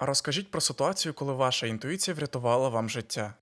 Розкажіть про ситуацію, коли ваша інтуїція врятувала вам життя.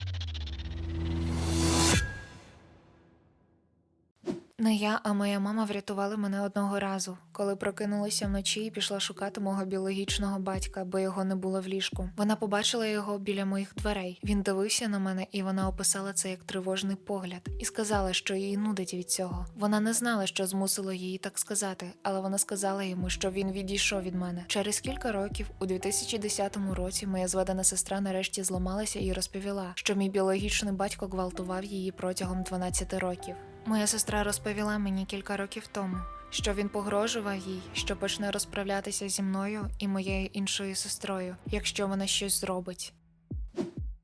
Не я, а моя мама врятували мене одного разу, коли прокинулася вночі і пішла шукати мого біологічного батька, бо його не було в ліжку. Вона побачила його біля моїх дверей. Він дивився на мене, і вона описала це як тривожний погляд, і сказала, що її нудить від цього. Вона не знала, що змусило її так сказати, але вона сказала йому, що він відійшов від мене. Через кілька років, у 2010 році, моя зведена сестра нарешті зламалася і розповіла, що мій біологічний батько гвалтував її протягом 12 років. Моя сестра розповіла мені кілька років тому, що він погрожував їй, що почне розправлятися зі мною і моєю іншою сестрою, якщо вона щось зробить.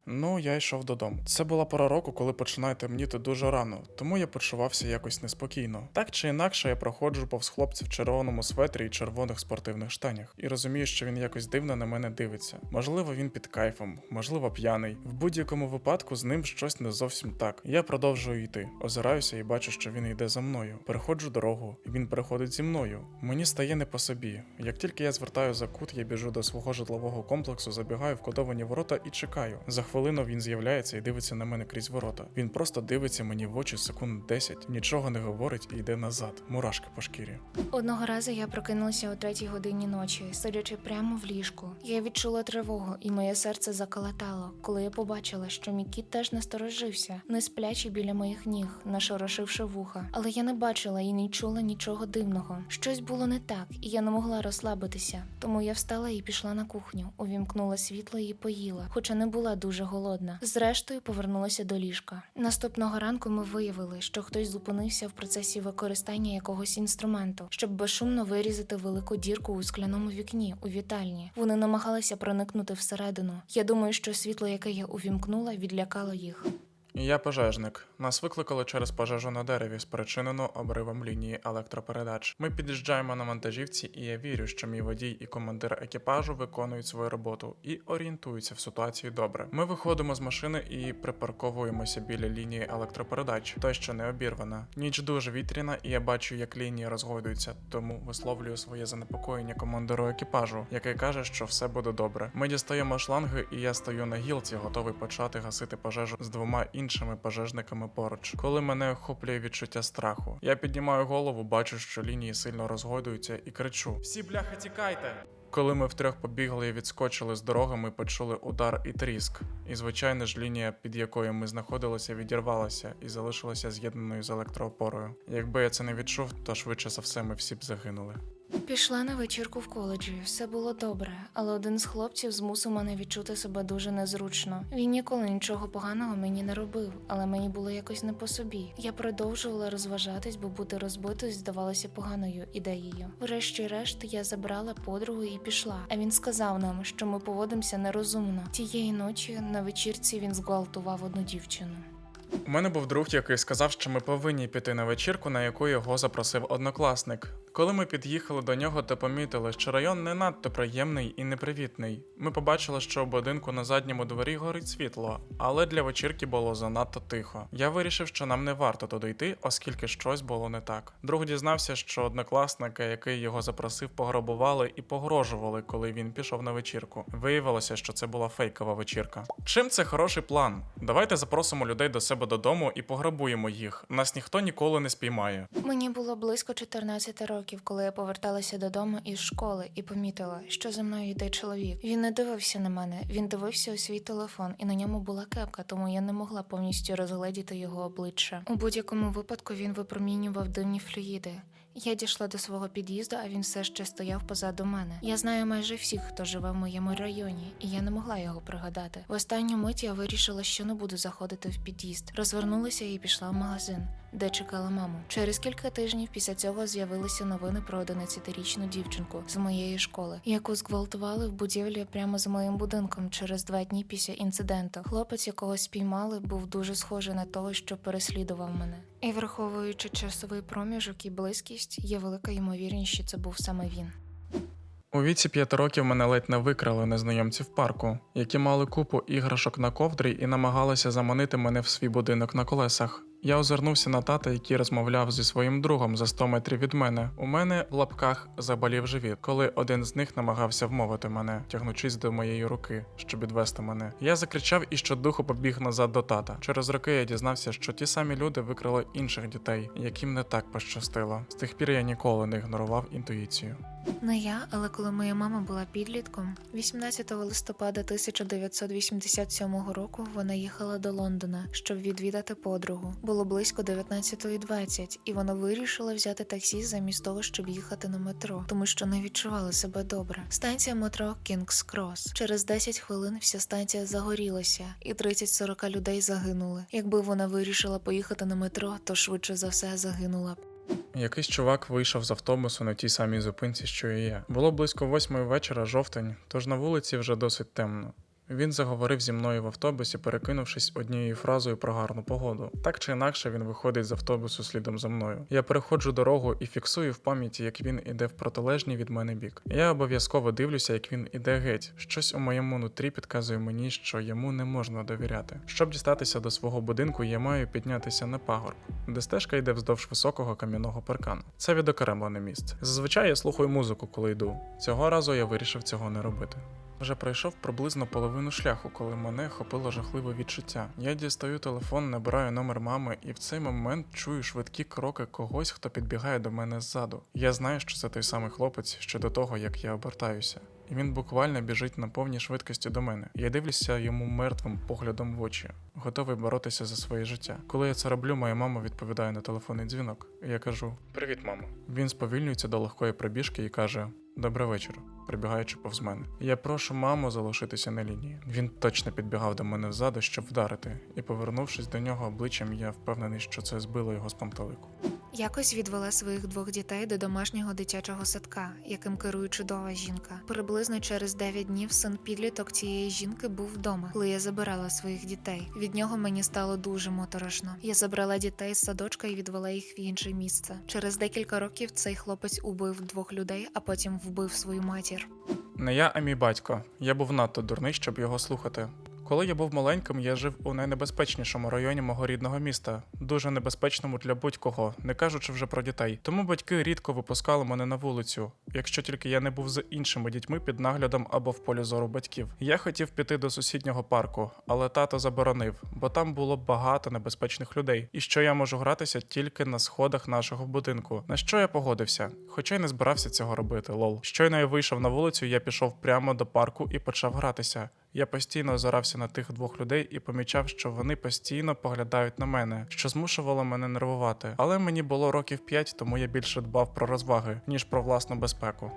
Ну, я йшов додому. Це була пора року, коли починає темніти дуже рано, тому я почувався якось неспокійно. Так чи інакше, я проходжу повз хлопця в червоному светрі і червоних спортивних штанях, і розумію, що він якось дивно на мене дивиться. Можливо, він під кайфом, можливо, п'яний. В будь-якому випадку з ним щось не зовсім так. Я продовжую йти, озираюся і бачу, що він йде за мною. Переходжу дорогу, і він переходить зі мною. Мені стає не по собі. Як тільки я звертаю за кут, я біжу до свого житлового комплексу, забігаю в кодовані ворота і чекаю. За хвилину він з'являється і дивиться на мене крізь ворота. Він просто дивиться мені в очі секунд 10, нічого не говорить і йде назад. Мурашки по шкірі. Одного разу я прокинулася о третій годині ночі, сидячи прямо в ліжку. Я відчула тривогу, і моє серце заколотало, коли я побачила, що мій кіт теж насторожився, не сплячий біля моїх ніг, нашорошивши вуха. Але я не бачила і не чула нічого дивного. Щось було не так, і я не могла розслабитися. Тому я встала і пішла на кухню, увімкнула світло і поїла, хоча не була дуже голодна. Зрештою, повернулася до ліжка. Наступного ранку ми виявили, що хтось зупинився в процесі використання якогось інструменту, щоб безшумно вирізати велику дірку у скляному вікні у вітальні. Вони намагалися проникнути всередину. Я думаю, що світло, яке я увімкнула, відлякало їх. Я пожежник. Нас викликали через пожежу на дереві, спричинену обривом лінії електропередач. Ми під'їжджаємо на вантажівці, і я вірю, що мій водій і командир екіпажу виконують свою роботу і орієнтуються в ситуації добре. Ми виходимо з машини і припарковуємося біля лінії електропередач, той, що не обірвана. Ніч дуже вітряна, і я бачу, як лінії розгойдуються, тому висловлюю своє занепокоєння командиру екіпажу, який каже, що все буде добре. Ми дістаємо шланги, і я стою на гілці, готовий почати гасити пожежу з двома пожежниками поруч. Коли мене охоплює відчуття страху, я піднімаю голову, бачу, що лінії сильно розгойдуються, і кричу: Всі бляха, тікайте! Коли ми втрьох побігли і відскочили з дороги, ми почули удар і тріск. І звичайно ж лінія, під якою ми знаходилися, відірвалася і залишилася з'єднаною з електроопорою. Якби я це не відчув, то швидше за все ми всі б загинули. Пішла на вечірку в коледжі, все було добре, але один з хлопців змусив мене відчути себе дуже незручно. Він ніколи нічого поганого мені не робив, але мені було якось не по собі. Я продовжувала розважатись, бо бути розбитою здавалося поганою ідеєю. Врешті-решт я забрала подругу і пішла. А він сказав нам, що ми поводимося нерозумно. Тієї ночі на вечірці він зґвалтував одну дівчину. У мене був друг, який сказав, що ми повинні піти на вечірку, на яку його запросив однокласник. Коли ми під'їхали до нього, то помітили, що район не надто приємний і непривітний. Ми побачили, що в будинку на задньому дворі горить світло, але для вечірки було занадто тихо. Я вирішив, що нам не варто туди йти, оскільки щось було не так. Друг дізнався, що однокласника, який його запросив, пограбували і погрожували, коли він пішов на вечірку. Виявилося, що це була фейкова вечірка. Чим це хороший план? Давайте запросимо людей до себе додому і пограбуємо їх. Нас ніхто ніколи не спіймає. Мені було близько 14 років, коли я поверталася додому із школи і помітила, що за мною йде чоловік. Він не дивився на мене, він дивився у свій телефон, і на ньому була кепка, тому я не могла повністю розгледіти його обличчя. У будь-якому випадку він випромінював дивні флюїди. Я дійшла до свого під'їзду, а він все ще стояв позаду мене. Я знаю майже всіх, хто живе в моєму районі, і я не могла його пригадати. В останню мить я вирішила, що не буду заходити в під'їзд. Розвернулася і пішла в магазин, де чекала маму. Через кілька тижнів після цього з'явилися новини про 11-річну дівчинку з моєї школи, яку зґвалтували в будівлі прямо за моїм будинком через два дні після інциденту. Хлопець, якого спіймали, був дуже схожий на того, що переслідував мене. І враховуючи часовий проміжок і близькість, є велика ймовірність, що це був саме він. У віці п'яти років мене ледь не викрали незнайомці в парку, які мали купу іграшок на ковдрі і намагалися заманити мене в свій будинок на колесах. Я озирнувся на тата, який розмовляв зі своїм другом за 100 метрів від мене. У мене в лапках заболів живіт, коли один з них намагався вмовити мене, тягнучись до моєї руки, щоб відвести мене. Я закричав і щодуху побіг назад до тата. Через роки я дізнався, що ті самі люди викрали інших дітей, яким не так пощастило. З тих пір я ніколи не ігнорував інтуїцію. Не я, але коли моя мама була підлітком, 18 листопада 1987 року вона їхала до Лондона, щоб відвідати подругу. Було близько 19.20, і вона вирішила взяти таксі замість того, щоб їхати на метро, тому що не відчувала себе добре. Станція метро Кінгс Крос. Через 10 хвилин вся станція загорілася, і 30-40 людей загинули. Якби вона вирішила поїхати на метро, то швидше за все загинула б. Якийсь чувак вийшов з автобусу на тій самій зупинці, що і я. Було близько восьмої вечора, жовтень, тож на вулиці вже досить темно. Він заговорив зі мною в автобусі, перекинувшись однією фразою про гарну погоду. Так чи інакше він виходить з автобусу слідом за мною. Я переходжу дорогу і фіксую в пам'яті, як він іде в протилежній від мене бік. Я обов'язково дивлюся, як він іде геть. Щось у моєму нутрі підказує мені, що йому не можна довіряти. Щоб дістатися до свого будинку, я маю піднятися на пагорб, де стежка йде вздовж високого кам'яного паркану. Це відокремлене місце. Зазвичай я слухаю музику, коли йду. Цього разу я вирішив цього не робити. Вже пройшов приблизно половину шляху, коли мене хопило жахливе відчуття. Я дістаю телефон, набираю номер мами, і в цей момент чую швидкі кроки когось, хто підбігає до мене ззаду. Я знаю, що це той самий хлопець ще до того, як я обертаюся. І він буквально біжить на повній швидкості до мене. Я дивлюся йому мертвим поглядом в очі, готовий боротися за своє життя. Коли я це роблю, моя мама відповідає на телефонний дзвінок. І я кажу: Привіт, мамо. Він сповільнюється до легкої пробіжки і каже: Добрий вечір, прибігаючи повз мене. Я прошу маму залишитися на лінії. Він точно підбігав до мене ззаду, щоб вдарити, і повернувшись до нього обличчям, я впевнений, що це збило його з пантелику. Якось відвела своїх двох дітей до домашнього дитячого садка, яким керує чудова жінка. Приблизно через 9 днів син підліток цієї жінки був вдома, коли я забирала своїх дітей. Від нього мені стало дуже моторошно. Я забрала дітей з садочка і відвела їх в інше місце. Через декілька років цей хлопець убив двох людей, а потім вбив свою матір. Не я, а мій батько. Я був надто дурний, щоб його слухати. Коли я був маленьким, я жив у найнебезпечнішому районі мого рідного міста, дуже небезпечному для будь-кого, не кажучи вже про дітей. Тому батьки рідко випускали мене на вулицю, якщо тільки я не був з іншими дітьми під наглядом або в полі зору батьків. Я хотів піти до сусіднього парку, але тато заборонив, бо там було багато небезпечних людей, і що я можу гратися тільки на сходах нашого будинку. На що я погодився, хоча й не збирався цього робити. Лол. Щойно я вийшов на вулицю, я пішов прямо до парку і почав гратися. Я постійно озирався на тих двох людей і помічав, що вони постійно поглядають на мене, що змушувало мене нервувати. Але мені було років п'ять, тому я більше дбав про розваги, ніж про власну безпеку.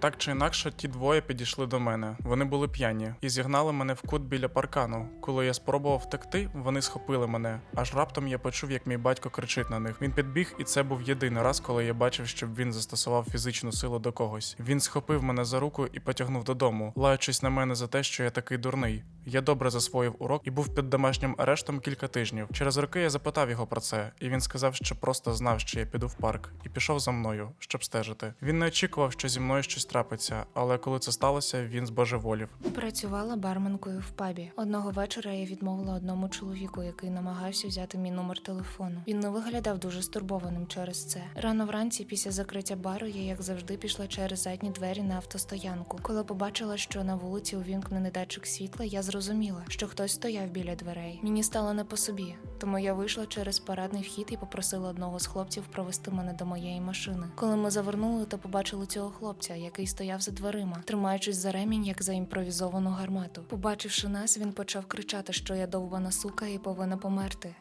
Так чи інакше, ті двоє підійшли до мене. Вони були п'яні і зігнали мене в кут біля паркану. Коли я спробував втекти, вони схопили мене. Аж раптом я почув, як мій батько кричить на них. Він підбіг, і це був єдиний раз, коли я бачив, щоб він застосував фізичну силу до когось. Він схопив мене за руку і потягнув додому, лаючись на мене за те, що я такий дурний. Я добре засвоїв урок і був під домашнім арештом кілька тижнів. Через роки я запитав його про це, і він сказав, що просто знав, що я піду в парк, і пішов за мною, щоб стежити. Він не очікував, що зі мною щось трапиться, але коли це сталося, він збожеволів. Працювала барменкою в пабі. Одного вечора я відмовила одному чоловіку, який намагався взяти мій номер телефону. Він не виглядав дуже стурбованим через це. Рано вранці, після закриття бару, я, як завжди, пішла через задні двері на автостоянку. Коли побачила, що на вулиці увімкнений датчик світла, я зрозуміла, що хтось стояв біля дверей. Мені стало не по собі, тому я вийшла через парадний вхід і попросила одного з хлопців провести мене до моєї машини. Коли ми завернули, то побачили цього хлопця, який стояв за дверима, тримаючись за ремінь, як за імпровізовану гармату. Побачивши нас, він почав кричати, що я довбана сука і повинна померти.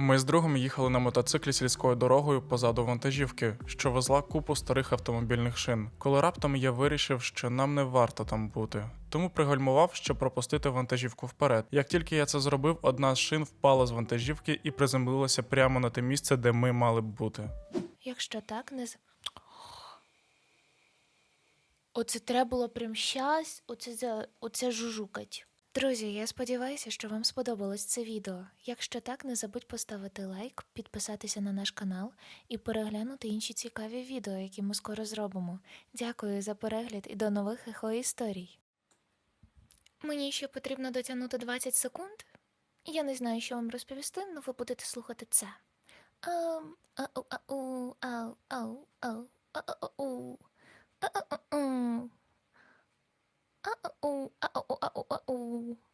Ми з другом їхали на мотоциклі сільською дорогою позаду вантажівки, що везла купу старих автомобільних шин. Коли раптом я вирішив, що нам не варто там бути. Тому пригальмував, щоб пропустити вантажівку вперед. Як тільки я це зробив, одна з шин впала з вантажівки і приземлилася прямо на те місце, де ми мали б бути. Якщо так, не. Оце треба було прям щас, оце, за... оце жужукать. Друзі, я сподіваюся, що вам сподобалось це відео. Якщо так, не забудь поставити лайк, підписатися на наш канал і переглянути інші цікаві відео, які ми скоро зробимо. Дякую за перегляд і до нових ехо історій. Мені ще потрібно дотягнути 20 секунд. Я не знаю, що вам розповісти, але ви будете слухати це. Ам, ау, ау, ау, ау, ау, ау, ау, 啊啊啊啊啊哦啊哦啊哦啊哦。